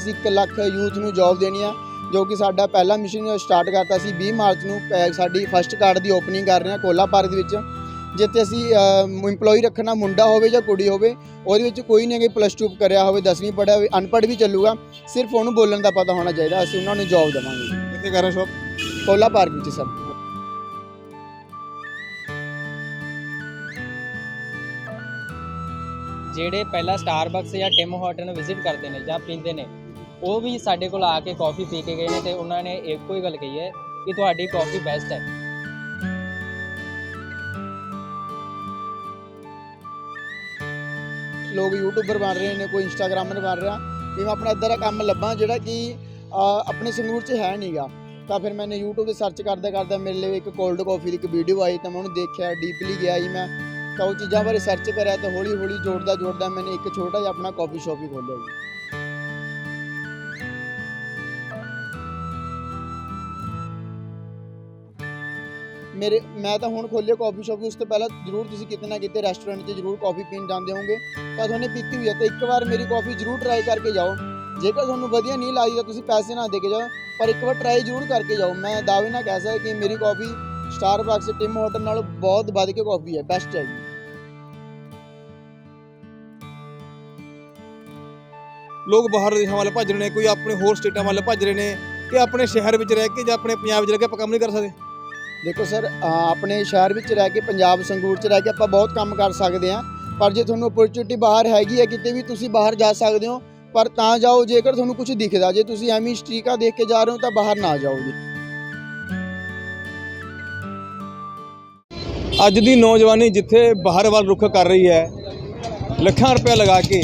ਅਸੀਂ 1 ਲੱਖ ਯੂਥ ਨੂੰ ਜੌਬ ਦੇਣੀ ਆ ਜੋ ਕਿ ਸਾਡਾ ਪਹਿਲਾ ਮਿਸ਼ਨ ਸਟਾਰਟ ਕਰਤਾ ਸੀ 20 ਮਾਰਚ ਨੂੰ ਸਾਡੀ ਫਸਟ ਕਾਰਡ ਦੀ ਓਪਨਿੰਗ ਕਰ ਰਹੇ ਹਾਂ ਕੋਲਾ ਪਾਰਕ ਦੇ ਵਿੱਚ ਜਿੱਥੇ ਅਸੀਂ EMPLOYE ਰੱਖਣਾ ਮੁੰਡਾ ਹੋਵੇ ਜਾਂ ਕੁੜੀ ਹੋਵੇ ਉਹਦੇ ਵਿੱਚ ਕੋਈ ਨਹੀਂ ਹੈ ਕਿ ਪਲੱਸ 2 ਕਰਿਆ ਹੋਵੇ 10ਵੀਂ ਪੜ੍ਹਿਆ ਹੋਵੇ ਅਨਪੜ੍ਹ ਵੀ ਚੱਲੂਗਾ ਸਿਰਫ ਉਹਨੂੰ ਬੋਲਣ ਦਾ ਪਤਾ ਹੋਣਾ ਚਾਹੀਦਾ ਅਸੀਂ ਉਹਨਾਂ ਨੂੰ ਜੌਬ ਦੇਵਾਂਗੇ। ਕਿੱਥੇ ਕਰ ਰਹੇ ਸ਼ੋਪ ਕੋਲਾ ਪਾਰਕ ਵਿੱਚ ਸਰ। ਜਿਹੜੇ ਪਹਿਲਾਂ ਸਟਾਰਬਕਸ ਜਾਂ ਟਿਮ ਹਾਰਟਨ ਵਿਜ਼ਿਟ ਕਰਦੇ ਨੇ ਜਾਂ ਪੀਂਦੇ ਨੇ ਉਹ ਵੀ ਸਾਡੇ ਕੋਲ ਆ ਕੇ ਕਾਫੀ ਪੀ ਕੇ ਗਏ ਨੇ ਤੇ ਉਹਨਾਂ ਨੇ ਇੱਕੋ ਹੀ ਗੱਲ ਕਹੀ ਹੈ ਕਿ ਤੁਹਾਡੀ ਕਾਫੀ ਬੈਸਟ ਹੈ। ਲੋਕ ਯੂਟਿਊਬਰ ਬਣ ਰਹੇ ਨੇ, ਕੋਈ ਇੰਸਟਾਗ੍ਰਾਮਰ ਬਣ ਰਿਹਾ। ਵੀ ਮੈਂ ਆਪਣਾ ਇਦਾਂ ਦਾ ਕੰਮ ਲੱਭਾਂ, ਜਿਹੜਾ ਕਿ ਆਪਣੇ ਸੰਗਰੂਰ 'ਚ ਹੈ ਨਹੀਂਗਾ ਤਾਂ ਫਿਰ ਮੈंने YouTube ਤੇ ਸਰਚ ਕਰਦਾ ਕਰਦਾ ਮੇਰੇ ਲਈ ਇੱਕ ਕੋਲਡ ਕਾਫੀ ਦੀ ਇੱਕ ਵੀਡੀਓ ਆਈ, ਤਾਂ ਮੈਂ ਉਹਨੂੰ ਦੇਖਿਆ ਡੀਪਲੀ ਗਿਆ ਜੀ ਮੈਂ। ਤਾਂ ਉਹ ਚੀਜ਼ਾਂ ਬਾਰੇ ਸਰਚ ਕਰਿਆ ਤਾਂ ਹੌਲੀ ਹੌਲੀ ਜੋੜਦਾ ਜੋੜਦਾ ਮੈंने ਇੱਕ ਛੋਟਾ ਜਿਹਾ ਆਪਣਾ ਕਾਫੀ ਸ਼ਾਪ ਹੀ ਖੋਲ੍ਹਿਆ ਜੀ। ਮੇਰੇ ਮੈਂ ਤਾਂ ਹੁਣ ਖੋਲਿਆ ਕਾਫੀ ਸ਼ਾਪ ਉਸ ਤੋਂ ਪਹਿਲਾਂ ਜ਼ਰੂਰ ਤੁਸੀਂ ਕਿਤੇ ਨਾ ਕਿਤੇ ਰੈਸਟੋਰੈਂਟ 'ਚ ਜ਼ਰੂਰ ਕਾਫੀ ਪੀਣ ਜਾਂਦੇ ਹੋਵੋਗੇ। ਤਾਂ ਤੁਹਾਨੂੰ ਪੀਤੀ ਹੋਈ ਹੈ, ਤਾਂ ਇੱਕ ਵਾਰ ਮੇਰੀ ਕਾਫੀ ਜ਼ਰੂਰ ਟਰਾਈ ਕਰਕੇ ਜਾਓ। ਜੇਕਰ ਤੁਹਾਨੂੰ ਵਧੀਆ ਨਹੀਂ ਲੱਗਦੀ ਤਾਂ ਤੁਸੀਂ ਪੈਸੇ ਨਾ ਦੇ ਕੇ ਜਾਓ, ਪਰ ਇੱਕ ਵਾਰ ਟਰਾਈ ਜ਼ਰੂਰ ਕਰਕੇ ਜਾਓ। ਮੈਂ ਦਾਅਵੇ ਨਾਲ ਕਹਿ ਸਕਦਾ ਕਿ ਮੇਰੀ ਕਾਫੀ ਸਟਾਰਬਕਸ ਟਿਮ ਹੋਟਲ ਨਾਲੋਂ ਬਹੁਤ ਵੱਧ ਕੇ ਕਾਫੀ ਹੈ ਬੈਸਟ ਹੈ ਜੀ। ਲੋਕ ਬਾਹਰ ਦੇਸ਼ਾਂ ਵੱਲ ਭੱਜ ਰਹੇ ਨੇ, ਕੋਈ ਆਪਣੇ ਹੋਰ ਸਟੇਟਾਂ ਵੱਲ ਭੱਜ ਰਹੇ ਨੇ, ਕਿ ਆਪਣੇ ਸ਼ਹਿਰ ਵਿੱਚ ਰਹਿ ਕੇ ਜਾਂ ਆਪਣੇ ਪੰਜਾਬ ਵਿੱਚ ਰਹਿ ਕੇ ਆਪਾਂ ਕੰਮ ਨਹੀਂ ਕਰ ਸਕਦੇ। ਦੇਖੋ ਸਰ ਆਪਣੇ ਸ਼ਹਿਰ ਵਿੱਚ ਰਹਿ ਕੇ, ਪੰਜਾਬ ਸੰਗਰੂਰ 'ਚ ਰਹਿ ਕੇ ਆਪਾਂ ਬਹੁਤ ਕੰਮ ਕਰ ਸਕਦੇ ਹਾਂ। ਪਰ ਜੇ ਤੁਹਾਨੂੰ ਓਪਰਚੁਨਿਟੀ ਬਾਹਰ ਹੈਗੀ ਹੈ, ਕਿਤੇ ਵੀ ਤੁਸੀਂ ਬਾਹਰ ਜਾ ਸਕਦੇ ਹੋ, ਪਰ ਤਾਂ ਜਾਓ, ਜੇਕਰ ਤੁਹਾਨੂੰ ਕੁਝ ਦਿਖਦਾ, ਜੇ ਤੁਸੀਂ ਐਵੇਂ ਸਟ੍ਰੀਕਾਂ ਦੇਖ ਕੇ ਜਾ ਰਹੇ ਹੋ, ਤਾਂ ਬਾਹਰ ਨਾ ਜਾਓ ਜੀ। ਅੱਜ ਦੀ ਨੌਜਵਾਨੀ ਜਿੱਥੇ ਬਾਹਰ ਵੱਲ ਰੁੱਖ ਕਰ ਰਹੀ ਹੈ, ਲੱਖਾਂ ਰੁਪਏ ਲਗਾ ਕੇ,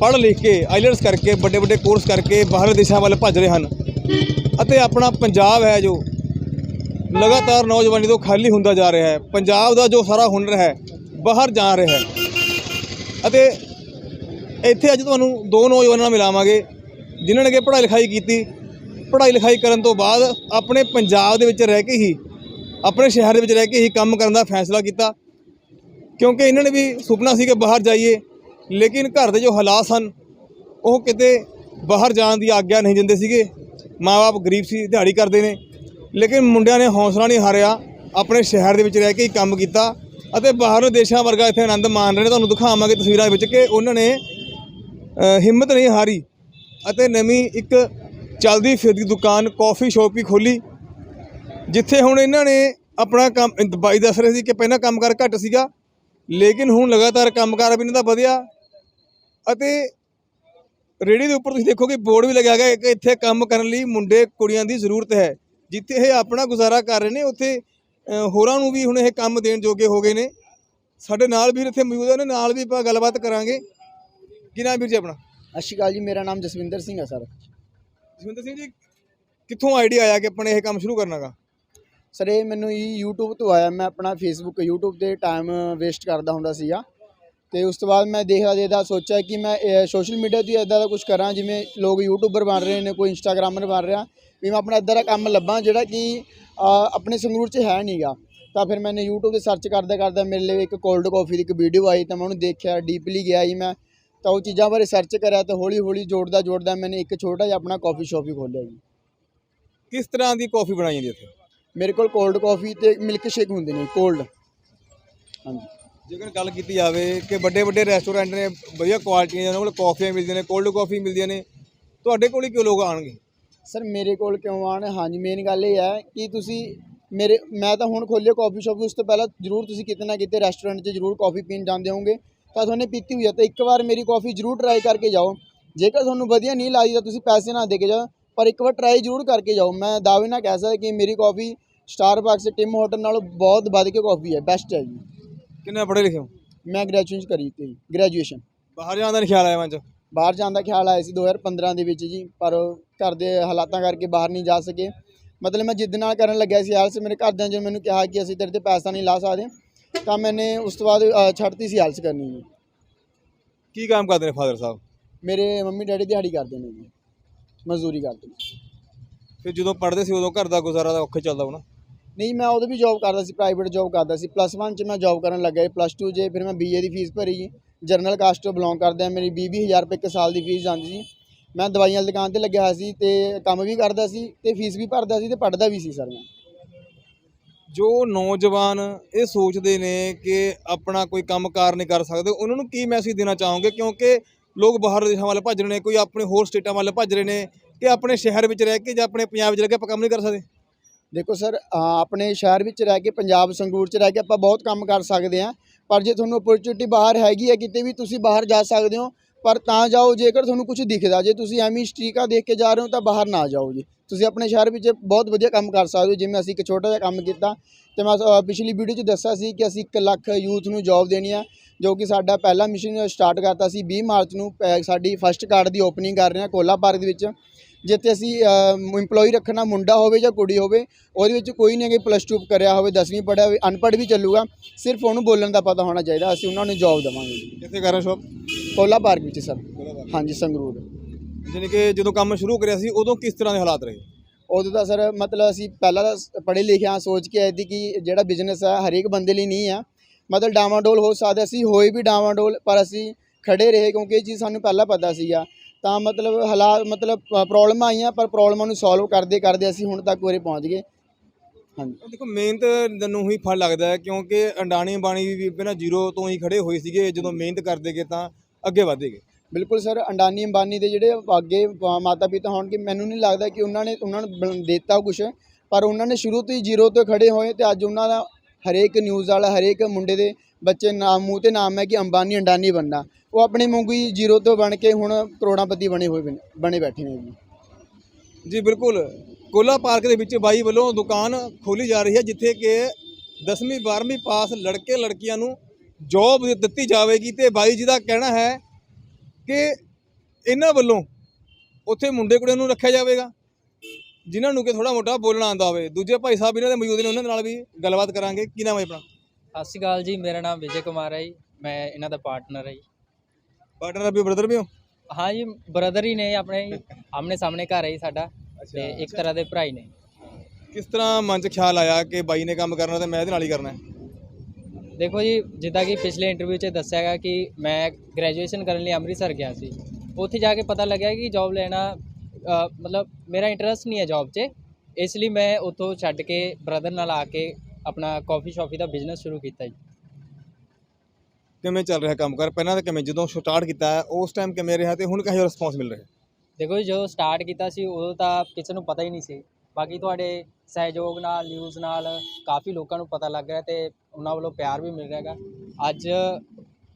ਪੜ੍ਹ ਲਿਖ ਕੇ ਆਈਲਟਸ ਕਰਕੇ, ਵੱਡੇ ਵੱਡੇ ਕੋਰਸ ਕਰਕੇ ਬਾਹਰ ਦੇਸ਼ਾਂ ਵੱਲ ਭੱਜ ਰਹੇ ਹਨ। ਅਤੇ ਆਪਣਾ ਪੰਜਾਬ ਹੈ ਜੋ ਲਗਾਤਾਰ ਨੌਜਵਾਨੀ ਤੋਂ ਖਾਲੀ ਹੁੰਦਾ ਜਾ ਰਿਹਾ ਹੈ। ਪੰਜਾਬ ਦਾ ਜੋ ਸਾਰਾ ਹੁਨਰ ਹੈ, ਬਾਹਰ ਜਾ ਰਿਹਾ ਹੈ। ਅਤੇ ਇੱਥੇ ਅੱਜ ਤੁਹਾਨੂੰ ਦੋ ਨੌਜਵਾਨਾਂ ਨਾਲ ਮਿਲਾਵਾਂਗੇ, ਜਿਨ੍ਹਾਂ ਨੇ ਕਿ ਪੜ੍ਹਾਈ ਲਿਖਾਈ ਕੀਤੀ। ਪੜ੍ਹਾਈ ਲਿਖਾਈ ਕਰਨ ਤੋਂ ਬਾਅਦ ਆਪਣੇ ਪੰਜਾਬ ਦੇ ਵਿੱਚ ਰਹਿ ਕੇ ਹੀ, ਆਪਣੇ ਸ਼ਹਿਰ ਦੇ ਵਿੱਚ ਰਹਿ ਕੇ ਹੀ ਕੰਮ ਕਰਨ ਦਾ ਫੈਸਲਾ ਕੀਤਾ। ਕਿਉਂਕਿ ਇਹਨਾਂ ਨੇ ਵੀ ਸੁਪਨਾ ਸੀ ਕਿ ਬਾਹਰ ਜਾਈਏ, ਲੇਕਿਨ ਘਰ ਦੇ ਜੋ ਹਾਲਾਤ ਸਨ, ਉਹ ਕਿਤੇ ਬਾਹਰ ਜਾਣ ਦੀ ਆਗਿਆ ਨਹੀਂ ਦਿੰਦੇ ਸੀਗੇ। ਮਾਪੇ ਗਰੀਬ ਸੀ, ਦਿਹਾੜੀ ਕਰਦੇ ਨੇ। ਲੇਕਿਨ ਮੁੰਡਿਆਂ ਨੇ ਹੌਸਲਾ ਨਹੀਂ ਹਾਰਿਆ, ਆਪਣੇ ਸ਼ਹਿਰ ਦੇ ਵਿੱਚ ਰਹਿ ਕੇ ਹੀ ਕੰਮ ਕੀਤਾ ਅਤੇ ਬਾਹਰਲੇ ਦੇਸ਼ਾਂ ਵਰਗਾ ਇੱਥੇ ਆਨੰਦ ਮਾਣ ਰਹੇ ਨੇ। ਤੁਹਾਨੂੰ ਦਿਖਾਵਾਂਗੇ ਤਸਵੀਰਾਂ ਵਿੱਚ ਕਿ ਉਹਨਾਂ ਨੇ ਹਿੰਮਤ ਨਹੀਂ ਹਾਰੀ ਅਤੇ ਨਵੀਂ ਇੱਕ ਚਲਦੀ ਫਿਰਦੀ ਦੁਕਾਨ ਕਾਫੀ ਸ਼ੋਪ ਵੀ ਖੋਲੀ ਜਿੱਥੇ ਹੁਣ ਇਹਨਾਂ ਨੇ ਆਪਣਾ ਕੰਮ, ਬਾਈ ਦੱਸ ਰਹੇ ਸੀ ਕਿ ਪਹਿਲਾਂ ਕੰਮਕਾਰ ਘੱਟ ਸੀਗਾ, ਲੇਕਿਨ ਹੁਣ ਲਗਾਤਾਰ ਕੰਮਕਾਰ ਵੀ ਇਹਨਾਂ ਦਾ ਵਧਿਆ ਅਤੇ ਰੇੜੀ ਦੇ ਉੱਪਰ ਤੁਸੀਂ ਦੇਖੋਗੇ ਬੋਰਡ ਵੀ ਲੱਗਿਆ ਗਿਆ ਕਿ ਇੱਥੇ ਕੰਮ ਕਰਨ ਲਈ ਮੁੰਡੇ, ਕੁੜੀਆਂ ਦੀ ਜ਼ਰੂਰਤ ਹੈ। ਜਿੱਥੇ ਇਹ ਆਪਣਾ ਗੁਜ਼ਾਰਾ ਕਰ ਰਹੇ ਨੇ ਉੱਥੇ ਹੋਰਾਂ ਨੂੰ ਵੀ ਹੁਣ ਇਹ ਕੰਮ ਦੇਣ ਜੋਗੇ ਹੋ ਗਏ ਨੇ। ਸਾਡੇ ਨਾਲ ਵੀ ਇੱਥੇ ਮੌਜੂਦ ਨੇ ਨਾਲ ਵੀ ਆਪਾਂ ਗੱਲਬਾਤ ਕਰਾਂਗੇ। ਕੀ ਨਾਮ ਵੀਰ ਜੀ ਆਪਣਾ? ਸਤਿ ਸ਼੍ਰੀ ਅਕਾਲ ਜੀ ਮੇਰਾ ਨਾਮ ਜਸਵਿੰਦਰ ਸਿੰਘ ਹੈ ਸਰ। ਜਸਵਿੰਦਰ ਸਿੰਘ ਜੀ ਕਿੱਥੋਂ ਆਈਡੀਆ ਆਇਆ ਕਿ ਆਪਣੇ ਇਹ ਕੰਮ ਸ਼ੁਰੂ ਕਰਨਾਗਾ ਸਰ ਇਹ ਮੈਨੂੰ ਹੀ YouTube ਤੋਂ ਆਇਆ। ਮੈਂ ਆਪਣਾ Facebook YouTube ਤੇ ਟਾਈਮ ਵੇਸਟ ਕਰਦਾ ਹੁੰਦਾ ਸੀਗਾ। ਤੇ ਉਸ ਤੋਂ ਬਾਅਦ ਮੈਂ ਦੇਖਦਾ ਦੇਖਦਾ ਸੋਚਿਆ ਕਿ ਮੈਂ ਸੋਸ਼ਲ ਮੀਡੀਆ ਤੇ ਇਦਾਂ ਦਾ ਕੁਝ ਕਰਾਂ ਜਿਵੇਂ ਲੋਕ ਯੂਟਿਊਬਰ ਬਣ ਰਹੇ ਨੇ ਕੋਈ ਇੰਸਟਾਗ੍ਰਾਮਰ ਬਣ ਰਿਹਾ। ਵੀ ਮੈਂ ਆਪਣਾ ਇਦਾਂ ਦਾ ਕੰਮ ਲੱਭਾਂ ਜਿਹੜਾ ਕਿ ਆਪਣੇ ਸੰਗਰੂਰ 'ਚ ਹੈ ਨਹੀਂਗਾ ਤਾਂ ਫਿਰ ਮੈंने YouTube ਤੇ ਸਰਚ ਕਰਦਾ ਕਰਦਾ ਮੇਰੇ ਲਈ ਇੱਕ ਕੋਲਡ ਕਾਫੀ ਦੀ ਇੱਕ ਵੀਡੀਓ ਆਈ ਤਾਂ ਮੈਂ ਉਹਨੂੰ ਦੇਖਿਆ ਡੀਪਲੀ ਗਿਆ ਜੀ ਮੈਂ। ਤਾਂ ਉਹ ਚੀਜ਼ਾਂ ਬਾਰੇ ਸਰਚ ਕਰਿਆ ਤਾਂ ਹੌਲੀ ਹੌਲੀ ਜੋੜਦਾ ਜੋੜਦਾ ਮੈंने ਇੱਕ ਛੋਟਾ ਜਿਹਾ ਆਪਣਾ ਕਾਫੀ ਸ਼ਾਪ ਹੀ ਖੋਲ੍ਹਿਆ ਜੀ। ਕਿਸ ਤਰ੍ਹਾਂ ਦੀ ਕਾਫੀ ਬਣਾਈ ਜਾਂਦੀ ਇੱਥੇ? ਮੇਰੇ ਕੋਲ ਕੋਲਡ ਕਾਫੀ ਤੇ ਮਿਲਕ ਸ਼ੇਕ ਹੁੰਦੇ ਨੇ ਕੋਲਡ ਹਾਂਜੀ। ਜੇਕਰ ਗੱਲ ਕੀਤੀ ਜਾਵੇ ਕਿ ਵੱਡੇ ਵੱਡੇ ਰੈਸਟੋਰੈਂਟ ਨੇ ਵਧੀਆ ਕੁਆਲਿਟੀਆਂ ਦੇ ਉਹਨਾਂ ਕੋਲ ਕਾਫੀਆਂ ਮਿਲਦੀਆਂ ਨੇ ਕੋਲਡ ਕਾਫੀ ਮਿਲਦੀਆਂ ਨੇ ਤੁਹਾਡੇ ਕੋਲ ਹੀ ਕਿਉਂ ਲੋਕ ਆਣਗੇ ਸਰ ਮੇਰੇ ਕੋਲ ਕਿਉਂ ਆਣ ਹਾਂਜੀ ਮੇਨ ਗੱਲ ਇਹ ਹੈ ਕਿ ਤੁਸੀਂ ਮੇਰੇ ਮੈਂ ਤਾਂ ਹੁਣ ਖੋਲਿਆ ਕਾਫੀ ਸ਼ਾਪ ਉਸ ਤੋਂ ਪਹਿਲਾਂ ਜ਼ਰੂਰ ਤੁਸੀਂ ਕਿਤੇ ਨਾ ਕਿਤੇ ਰੈਸਟੋਰੈਂਟ 'ਚ ਜ਼ਰੂਰ ਕਾਫੀ ਪੀਣ ਜਾਂਦੇ ਹੋਵੋਗੇ। ਤਾਂ ਤੁਹਾਨੂੰ ਪੀਤੀ ਹੋਈ ਹੈ ਤਾਂ ਇੱਕ ਵਾਰ ਮੇਰੀ ਕਾਫੀ ਜ਼ਰੂਰ ਟਰਾਈ ਕਰਕੇ ਜਾਓ। ਜੇਕਰ ਤੁਹਾਨੂੰ ਵਧੀਆ ਨਹੀਂ ਲੱਗਦੀ ਤਾਂ ਤੁਸੀਂ ਪੈਸੇ ਨਾ ਦੇ ਕੇ ਜਾਓ ਪਰ ਇੱਕ ਵਾਰ ਟਰਾਈ ਜ਼ਰੂਰ ਕਰਕੇ ਜਾਓ। ਮੈਂ ਦਾਅਵੇ ਨਾਲ ਕਹਿ ਸਕਦਾ ਕਿ ਮੇਰੀ ਕਾਫੀ ਸਟਾਰਬਕਸ ਟਿਮ ਹੋਟਲ ਨਾਲੋਂ ਬਹੁਤ ਵੱਧ ਕੇ ਕਾਫੀ ਹੈ ਬੈਸਟ ਹੈ ਜੀ। ਕਿੰਨਾ ਪੜ੍ਹੇ ਲਿਖੇ ਹੋ? ਮੈਂ ਗ੍ਰੈਜੂਏਸ਼ਨ ਕਰੀ ਤੇ ਗ੍ਰੈਜੂਏਸ਼ਨ ਬਾਹਰ ਜਾਣ ਦਾ ਨਹੀਂ ਖਿਆਲ ਆਇਆ ਮਨ ਚ। ਬਾਹਰ ਜਾਣ ਦਾ ਖਿਆਲ ਆਇਆ ਸੀ 2015 ਦੇ ਵਿੱਚ ਜੀ ਪਰ ਘਰ ਦੇ ਹਾਲਾਤਾਂ ਕਰਕੇ ਬਾਹਰ ਨਹੀਂ ਜਾ ਸਕੇ। ਮਤਲਬ ਮੈਂ ਜਿੱਦ ਨਾਲ ਕਰਨ ਲੱਗਿਆ ਸੀ ਹਾਲਸ ਮੇਰੇ ਘਰਦਿਆਂ ਨੇ ਮੈਨੂੰ ਕਿਹਾ ਕਿ ਅਸੀਂ ਤੇਰੇ ਤੇ ਪੈਸਾ ਨਹੀਂ ਲਾ ਸਕਦੇ ਤਾਂ ਮੈंने ਉਸ ਤੋਂ ਬਾਅਦ ਛੱਡਤੀ ਸੀ ਹਾਲਸ ਕਰਨੀ ਜੀ। ਕੀ ਕੰਮ ਕਰਦੇ ਨੇ ਫਾਦਰ ਸਾਹਿਬ? ਮੇਰੇ ਮੰਮੀ ਡੈਡੀ ਦਿਹਾੜੀ ਕਰਦੇ ਨੇ ਜੀ ਮਜ਼ਦੂਰੀ ਕਰਦੇ ਨੇ। ਫਿਰ ਜਦੋਂ ਪੜ੍ਹਦੇ ਸੀ ਉਦੋਂ ਘਰ ਦਾ ਗੁਜ਼ਾਰਾ ਤਾਂ ਔਖੇ ਚੱਲਦਾ ਹੋਣਾ। ਨਹੀਂ ਮੈਂ ਉਦੋਂ ਵੀ ਜੌਬ ਕਰਦਾ ਸੀ ਪ੍ਰਾਈਵੇਟ ਜੌਬ ਕਰਦਾ ਸੀ ਪਲੱਸ 1 ਚ ਮੈਂ ਜੌਬ ਕਰਨ ਲੱਗਾ ਪਲੱਸ 2 ਜੇ ਫਿਰ ਮੈਂ ਬੀਏ ਦੀ ਫੀਸ ਭਰੀ ਜੀ। ਜਰਨਲ ਕਾਸਟ ਤੋਂ ਬਿਲੋਂਗ ਕਰਦਾ ਮੇਰੀ 20 ਹਜ਼ਾਰ ਰੁਪਏ ਇੱਕ ਸਾਲ ਦੀ ਫੀਸ ਜਾਂਦੀ ਸੀ। ਮੈਂ ਦਵਾਈਆਂ ਵਾਲੀ ਦੁਕਾਨ ਤੇ ਲੱਗਿਆ ਹੋਇਆ ਸੀ ਤੇ ਕੰਮ ਵੀ ਕਰਦਾ ਸੀ ਤੇ ਫੀਸ ਵੀ ਭਰਦਾ ਸੀ ਤੇ ਪੜ੍ਹਦਾ ਵੀ ਸੀ ਸਰ ਮੈਂ। ਜੋ ਨੌਜਵਾਨ ਇਹ ਸੋਚਦੇ ਨੇ ਕਿ ਆਪਣਾ ਕੋਈ ਕੰਮਕਾਰ ਨਹੀਂ ਕਰ ਸਕਦੇ ਉਹਨਾਂ ਨੂੰ ਕੀ ਮੈਸੇਜ ਦੇਣਾ ਚਾਹੋਗੇ? ਕਿਉਂਕਿ ਲੋਕ ਬਾਹਰ ਦੇਸ਼ਾਂ ਵੱਲ ਭੱਜ ਰਹੇ ਨੇ ਕੋਈ ਆਪਣੇ ਹੋਰ ਸਟੇਟਾਂ ਵੱਲ ਭੱਜ ਰਹੇ ਨੇ ਕਿ ਆਪਣੇ ਸ਼ਹਿਰ ਵਿੱਚ ਰਹਿ ਕੇ ਜਾਂ ਆਪਣੇ ਪੰਜਾਬ ਵਿੱਚ ਰਹਿ ਕੇ ਆਪਾਂ ਕੰਮ ਨਹੀਂ ਕਰ ਸਕਦੇ? ਦੇਖੋ ਸਰ ਆਪਣੇ ਸ਼ਹਿਰ ਵਿੱਚ ਰਹਿ ਕੇ ਪੰਜਾਬ ਸੰਗਰੂਰ 'ਚ ਰਹਿ ਕੇ ਆਪਾਂ ਬਹੁਤ ਕੰਮ ਕਰ ਸਕਦੇ ਹਾਂ। ਪਰ ਜੇ ਤੁਹਾਨੂੰ ਓਪਰਚੁਨਿਟੀ ਬਾਹਰ ਹੈਗੀ ਹੈ, ਕਿਤੇ ਵੀ ਤੁਸੀਂ ਬਾਹਰ ਜਾ ਸਕਦੇ ਹੋ, ਪਰ ਤਾਂ ਜਾਓ, ਜੇਕਰ ਤੁਹਾਨੂੰ ਕੁਝ ਦਿਖਦਾ, ਜੇ ਤੁਸੀਂ ਐਵੇਂ ਹੀ ਦੇਖ ਕੇ ਜਾ ਰਹੇ ਹੋ, ਤਾਂ ਬਾਹਰ ਨਾ ਜਾਓ ਜੀ। ਤੁਸੀਂ ਆਪਣੇ ਸ਼ਹਿਰ ਵਿੱਚ ਬਹੁਤ ਵਧੀਆ ਕੰਮ ਕਰ ਸਕਦੇ ਹੋ, ਜਿਵੇਂ ਅਸੀਂ ਇੱਕ ਛੋਟਾ ਜਿਹਾ ਕੰਮ ਕੀਤਾ, ਤੇ ਮੈਂ ਪਿਛਲੀ ਵੀਡੀਓ 'ਚ ਦੱਸਿਆ ਸੀ ਕਿ ਅਸੀਂ 1 ਲੱਖ ਯੂਥ ਨੂੰ ਜੌਬ ਦੇਣੀ ਹੈ ਜੋ ਕਿ ਸਾਡਾ ਪਹਿਲਾ ਮਿਸ਼ਨ ਸਟਾਰਟ ਕਰਤਾ ਸੀ 20 ਮਾਰਚ ਨੂੰ ਸਾਡੀ ਫਸਟ ਕਾਰਡ ਦੀ ਓਪਨਿੰਗ ਕਰ ਰਹੇ ਹਾਂ ਕੋਲਾ ਪਾਰਕ ਦੇ ਵਿੱਚ। ਜਿੱਥੇ ਅਸੀਂ EMPLOYE ਰੱਖਣਾ ਮੁੰਡਾ ਹੋਵੇ ਜਾਂ ਕੁੜੀ ਹੋਵੇ ਉਹਦੇ ਵਿੱਚ ਕੋਈ ਨਹੀਂ ਕਿ ਪਲੱਸ 2 ਕਰਿਆ ਹੋਵੇ 10ਵੀਂ ਪੜ੍ਹਿਆ ਹੋਵੇ ਅਨਪੜ੍ਹ ਵੀ ਚੱਲੂਗਾ। ਸਿਰਫ ਉਹਨੂੰ ਬੋਲਣ ਦਾ ਪਤਾ ਹੋਣਾ ਚਾਹੀਦਾ ਅਸੀਂ ਉਹਨਾਂ ਨੂੰ ਜੌਬ ਦੇਵਾਂਗੇ। ਕਿੱਥੇ ਕਰ ਰਹੇ ਸ਼ੋਪ? ਕੋਲਾ ਪਾਰਕ ਵਿੱਚ ਸਰ। ਹਾਂਜੀ ਸੰਗਰੂਰ। ਜਾਣੀ ਕਿ ਜਦੋਂ ਕੰਮ ਸ਼ੁਰੂ ਕਰਿਆ ਸੀ ਉਦੋਂ ਕਿਸ ਤਰ੍ਹਾਂ ਦੇ ਹਾਲਾਤ ਰਹੇ? ਉਦੋਂ ਤਾਂ ਸਰ ਮਤਲਬ ਅਸੀਂ ਪਹਿਲਾਂ ਤਾਂ ਪੜ੍ਹੇ ਲਿਖੇ ਹਾਂ ਸੋਚ ਕੇ ਆਏ ਸੀ ਕਿ ਜਿਹੜਾ ਬਿਜ਼ਨਸ ਹੈ ਹਰੇਕ ਬੰਦੇ ਲਈ ਨਹੀਂ ਆ। ਮਤਲਬ ਡਾਵਾਂਡੋਲ ਹੋ ਸਕਦਾ ਅਸੀਂ ਹੋਏ ਵੀ ਡਾਵਾਂਡੋਲ ਪਰ ਅਸੀਂ ਖੜੇ ਰਹੇ ਕਿਉਂਕਿ ਇਹ ਚੀਜ਼ ਸਾਨੂੰ ਪਹਿਲਾਂ ਪਤਾ ਸੀਗਾ। ਤਾਂ ਮਤਲਬ ਹਾਲਾਤ ਮਤਲਬ ਪ੍ਰੋਬਲਮ ਆਈਆਂ ਪਰ ਪ੍ਰੋਬਲਮਾਂ ਨੂੰ ਸੋਲਵ ਕਰਦੇ ਕਰਦੇ ਅਸੀਂ ਹੁਣ ਤੱਕ ਉਰੇ ਪਹੁੰਚ ਗਏ। ਹਾਂਜੀ। ਦੇਖੋ ਮਿਹਨਤ ਨੂੰ ਹੀ ਫਲ ਲੱਗਦਾ ਹੈ ਕਿਉਂਕਿ ਅੰਡਾਣੀ ਬਾਣੀ ਵੀ ਪਹਿਲਾਂ ਜ਼ੀਰੋ ਤੋਂ ਹੀ ਖੜੇ ਹੋਏ ਸੀਗੇ ਜਦੋਂ ਮਿਹਨਤ ਕਰਦੇ ਗਏ ਤਾਂ ਅੱਗੇ ਵਧੇ ਗਏ। ਬਿਲਕੁਲ ਸਰ ਅੰਡਾਨੀ ਅੰਬਾਨੀ ਦੇ ਜਿਹੜੇ ਅੱਗੇ ਮਾਤਾ ਪਿਤਾ ਹੋਣਗੇ ਮੈਨੂੰ ਨਹੀਂ ਲੱਗਦਾ ਕਿ ਉਹਨਾਂ ਨੇ ਉਹਨਾਂ ਨੂੰ ਦਿੱਤਾ ਕੁਝ ਪਰ ਉਹਨਾਂ ਨੇ ਸ਼ੁਰੂ ਤੋਂ ਹੀ ਜ਼ੀਰੋ ਤੋਂ ਖੜੇ ਹੋਏ ਤੇ ਅੱਜ ਉਹਨਾਂ ਦਾ ਹਰੇਕ ਨਿਊਜ਼ ਵਾਲਾ ਹਰੇਕ ਮੁੰਡੇ ਦੇ ਬੱਚੇ ਨਾਮ ਮੂੰਹ ਤੇ ਨਾਮ ਹੈ ਕਿ ਅੰਬਾਨੀ ਅੰਡਾਨੀ ਬਣਨਾ ਉਹ ਆਪਣੇ ਹੀ ਜ਼ੀਰੋ ਤੋਂ ਬਣ ਕੇ ਹੁਣ ਕਰੋੜਾਪਤੀ ਬਣੇ ਹੋਏ ਬਣੇ- ਬਣੇ ਬੈਠੇ ਨੇ ਜੀ। ਜੀ ਬਿਲਕੁਲ। ਕੋਲਾ ਪਾਰਕ ਦੇ ਵਿੱਚ ਬਾਈ ਵੱਲੋਂ ਦੁਕਾਨ ਖੋਲੀ ਜਾ ਰਹੀ ਹੈ ਜਿੱਥੇ ਕਿ 10ਵੀਂ 12ਵੀਂ ਪਾਸ ਲੜਕੇ ਲੜਕੀਆਂ ਨੂੰ ਜੌਬ ਦਿੱਤੀ ਜਾਵੇਗੀ ਤੇ ਬਾਈ ਜੀ ਦਾ ਕਹਿਣਾ ਹੈ ਕਿ ਇਹਨਾਂ ਵੱਲੋਂ ਉੱਥੇ ਮੁੰਡੇ ਕੁੜੀਆਂ ਨੂੰ ਰੱਖਿਆ ਜਾਵੇਗਾ ਜਿਨ੍ਹਾਂ ਨੂੰ ਕਿ ਥੋੜਾ ਮੋਟਾ ਬੋਲਣਾ ਆਉਂਦਾ ਹੋਵੇ। ਦੂਜੇ ਭਾਈ ਸਾਹਿਬ ਇਹਨਾਂ ਦੇ ਮੌਜੂਦ ਨੇ ਉਹਨਾਂ ਨਾਲ ਵੀ ਗੱਲਬਾਤ ਕਰਾਂਗੇ। ਕੀ ਨਾਮ ਹੈ ਆਪਣਾ? ਸਤਿ ਸ਼੍ਰੀ ਅਕਾਲ ਜੀ ਮੇਰਾ ਨਾਮ ਵਿਜੇ ਕੁਮਾਰ ਹੈ ਜੀ। ਮੈਂ ਇਹਨਾਂ ਦਾ ਪਾਰਟਨਰ ਹੈ ਜੀ। ਪਾਰਟਨਰ ਵੀ ਬ੍ਰਦਰ ਵੀ ਹੋ ਹਾਂ ਜੀ ਬ੍ਰਦਰ ਹੀ ਨੇ ਆਪਣੇ ਆਮਨੇ ਸਾਹਮਣੇ ਘਰ ਹੈ ਜੀ ਸਾਡਾ ਤੇ ਇੱਕ ਤਰ੍ਹਾਂ ਦੇ ਭਰਾ ਹੀ ਨੇ। ਕਿਸ ਤਰ੍ਹਾਂ ਮਨ 'ਚ ਖਿਆਲ ਆਇਆ ਕਿ ਬਾਈ ਨੇ ਕੰਮ ਕਰਨਾ ਤੇ ਮੈਂ ਇਹਦੇ ਨਾਲ ਹੀ ਕਰਨਾ ਦੇਖੋ ਜੀ ਜਿੱਦਾਂ ਕਿ ਪਿਛਲੇ ਇੰਟਰਵਿਊ 'ਚ ਦੱਸਿਆ ਗਿਆ ਕਿ ਮੈਂ ਗ੍ਰੈਜੂਏਸ਼ਨ ਕਰਨ ਲਈ ਅੰਮ੍ਰਿਤਸਰ ਗਿਆ ਸੀ। ਉੱਥੇ ਜਾ ਕੇ ਪਤਾ ਲੱਗਿਆ ਕਿ ਜੌਬ ਲੈਣਾ ਮਤਲਬ ਮੇਰਾ ਇੰਟਰਸਟ ਨਹੀਂ ਹੈ ਜੌਬ 'ਚ। ਇਸ ਲਈ ਮੈਂ ਉੱਥੋਂ ਛੱਡ ਕੇ ਬ੍ਰਦਰ ਨਾਲ ਆ ਕੇ ਆਪਣਾ ਕਾਫੀ ਸ਼ਾਪੀ ਦਾ ਬਿਜ਼ਨਸ ਸ਼ੁਰੂ ਕੀਤਾ ਜੀ। ਕਿਵੇਂ ਚੱਲ ਰਿਹਾ ਕੰਮ ਕਰ? ਪਹਿਲਾਂ ਤਾਂ ਕਿਵੇਂ, ਜਦੋਂ ਸਟਾਰਟ ਕੀਤਾ ਹੈ ਉਸ ਟਾਈਮ ਕਿਵੇਂ ਰਿਹਾ ਤੇ ਹੁਣ ਕਿਹੋ ਜਿਹਾ ਰਿਸਪੌਂਸ ਮਿਲ ਰਿਹਾ? ਦੇਖੋ ਜੀ, ਜਦੋਂ ਸਟਾਰਟ ਕੀਤਾ ਸੀ, ਉਦੋਂ ਤਾਂ ਕਿਸੇ ਨੂੰ ਪਤਾ ਹੀ ਨਹੀਂ ਸੀ। ਬਾਕੀ ਤੁਹਾਡੇ ਸਹਿਯੋਗ ਨਾਲ ਨਿਊਜ਼ ਨਾਲ ਕਾਫੀ ਲੋਕਾਂ ਨੂੰ ਪਤਾ ਲੱਗ ਰਿਹਾ ਤੇ ਉਹਨਾਂ ਵੱਲੋਂ ਪਿਆਰ ਵੀ ਮਿਲ ਰਿਹਾ ਹੈਗਾ। ਅੱਜ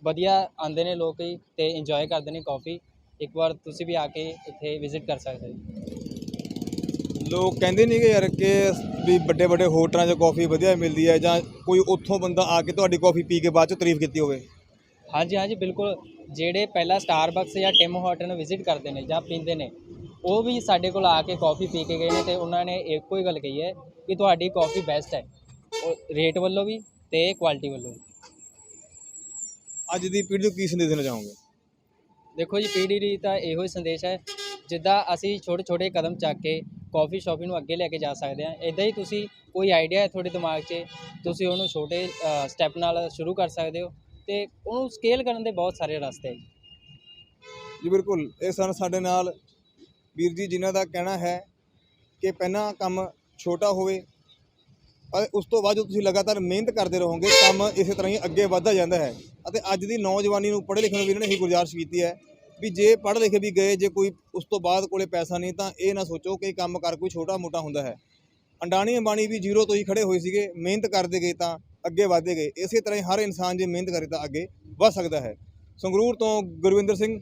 ਵਧੀਆ ਆਉਂਦੇ ਨੇ ਲੋਕ ਹੀ ਤੇ ਇੰਜੋਏ ਕਰਦੇ ਨੇ ਕਾਫੀ ਇੱਕ ਵਾਰ ਤੁਸੀਂ ਵੀ ਆ ਕੇ ਇੱਥੇ ਵਿਜ਼ਿਟ ਕਰ ਸਕਦੇ ਹੋ। ਲੋਕ ਕਹਿੰਦੇ ਨਹੀਂ ਕਿ ਯਾਰ ਕਿ ਵੀ ਵੱਡੇ ਵੱਡੇ ਹੋਟਲਾਂ 'ਚ ਕਾਫੀ ਵਧੀਆ ਮਿਲਦੀ ਹੈ ਜਾਂ ਕੋਈ ਉੱਥੋਂ ਬੰਦਾ ਆ ਕੇ ਤੁਹਾਡੀ ਕਾਫੀ ਪੀ ਕੇ ਬਾਅਦ 'ਚ ਤਾਰੀਫ ਕੀਤੀ ਹੋਵੇ। ਹਾਂਜੀ ਹਾਂਜੀ ਬਿਲਕੁਲ। ਜਿਹੜੇ ਪਹਿਲਾਂ ਸਟਾਰਬਕਸ ਜਾਂ ਟਿਮ ਹਾਰਟਨ ਨੂੰ ਵਿਜ਼ਿਟ ਕਰਦੇ ਨੇ ਜਾਂ ਪੀਂਦੇ ਨੇ ਉਹ ਵੀ ਸਾਡੇ ਕੋਲ ਆ ਕੇ ਕਾਫੀ ਪੀ ਕੇ ਗਏ ਨੇ ਤੇ ਉਹਨਾਂ ਨੇ ਇੱਕੋ ਹੀ ਗੱਲ ਕਹੀ ਹੈ ਕਿ ਤੁਹਾਡੀ ਕਾਫੀ ਬੈਸਟ ਹੈ। ਰੇਟ ਵੱਲੋਂ ਵੀ ਤੇ ਕੁਆਲਿਟੀ ਵੱਲੋਂ ਵੀ। ਅੱਜ ਦੀ ਪੀੜ੍ਹੀ ਨੂੰ ਕੀ ਸੰਦੇਸ਼ ਦੇਣਾ ਚਾਹੋਗੇ? ਦੇਖੋ ਜੀ ਪੀੜ੍ਹੀ ਲਈ ਤਾਂ ਇਹੋ ਹੀ ਸੰਦੇਸ਼ ਹੈ ਜਿੱਦਾਂ ਅਸੀਂ ਛੋਟੇ ਛੋਟੇ ਕਦਮ ਚੱਕ ਕੇ ਕਾਫੀ ਸ਼ਾਪਿੰਗ ਨੂੰ ਅੱਗੇ ਲੈ ਕੇ ਜਾ ਸਕਦੇ ਹਾਂ। ਇਦਾਂ ਹੀ ਤੁਸੀਂ ਕੋਈ ਆਈਡੀਆ ਹੈ ਤੁਹਾਡੇ ਦਿਮਾਗ 'ਚ, ਤੁਸੀਂ ਉਹਨੂੰ ਛੋਟੇ ਸਟੈਪ ਨਾਲ ਸ਼ੁਰੂ ਕਰ ਸਕਦੇ ਹੋ ਤੇ ਉਹਨੂੰ ਸਕੇਲ ਕਰਨ ਦੇ ਬਹੁਤ ਸਾਰੇ ਰਸਤੇ ਹੈ ਜੀ। ਬਿਲਕੁਲ, ਇਹ ਸਨ ਸਾਡੇ ਨਾਲ ਵੀਰ ਜੀ ਜਿਨ੍ਹਾਂ ਦਾ ਕਹਿਣਾ ਹੈ ਕਿ ਪਹਿਲਾਂ ਕੰਮ ਛੋਟਾ ਹੋਵੇ ਅਤੇ ਉਸ ਤੋਂ ਬਾਅਦ ਜੋ ਤੁਸੀਂ ਲਗਾਤਾਰ ਮਿਹਨਤ ਕਰਦੇ ਰਹੋਗੇ, ਕੰਮ ਇਸੇ ਤਰ੍ਹਾਂ ਹੀ ਅੱਗੇ ਵਧਦਾ ਜਾਂਦਾ ਹੈ। ਅਤੇ ਅੱਜ ਦੀ ਨੌਜਵਾਨੀ ਨੂੰ ਪੜ੍ਹੇ ਲਿਖੇ ਨੂੰ ਵੀ ਇਹਨਾਂ ਨੇ ਹੀ ਗੁਜ਼ਾਰਿਸ਼ ਕੀਤੀ ਹੈ ਵੀ ਜੇ ਪੜ੍ਹ ਲਿਖੇ ਵੀ ਗਏ, ਜੇ ਕੋਈ ਉਸ ਤੋਂ ਬਾਅਦ ਕੋਲੇ ਪੈਸਾ ਨਹੀਂ, ਤਾਂ ਇਹ ਨਾ ਸੋਚੋ ਕਿ ਕੰਮ ਕਰ ਕੋਈ ਛੋਟਾ ਮੋਟਾ ਹੁੰਦਾ ਹੈ। ਅੰਡਾਣੀ ਅੰਬਾਣੀ ਵੀ ਜ਼ੀਰੋ ਤੋਂ ਹੀ ਖੜੇ ਹੋਏ ਸੀਗੇ, ਮਿਹਨਤ ਕਰਦੇ ਗਏ ਤਾਂ ਅੱਗੇ ਵਧਦੇ ਗਏ। ਇਸੇ ਤਰ੍ਹਾਂ ਹੀ ਹਰ ਇਨਸਾਨ ਜੇ ਮਿਹਨਤ ਕਰੇ ਤਾਂ ਅੱਗੇ ਵਧ ਸਕਦਾ ਹੈ। ਸੰਗਰੂਰ ਤੋਂ ਗੁਰਵਿੰਦਰ ਸਿੰਘ।